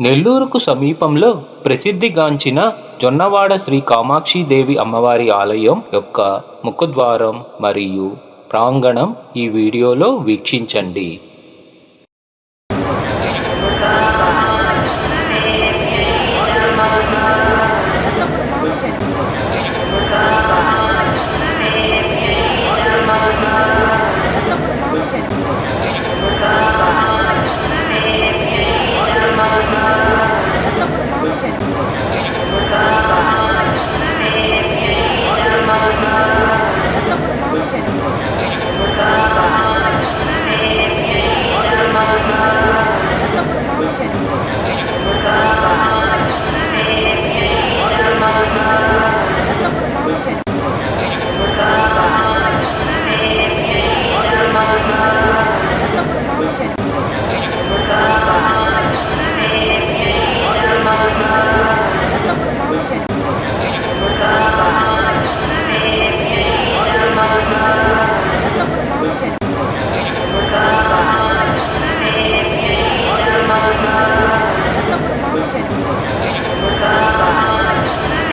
నెల్లూరుకు సమీపంలో ప్రసిద్ధిగాంచిన జొన్నవాడ శ్రీ కామాక్షిదేవి అమ్మవారి ఆలయం యొక్క ముఖద్వారం మరియు ప్రాంగణం ఈ వీడియోలో వీక్షించండి.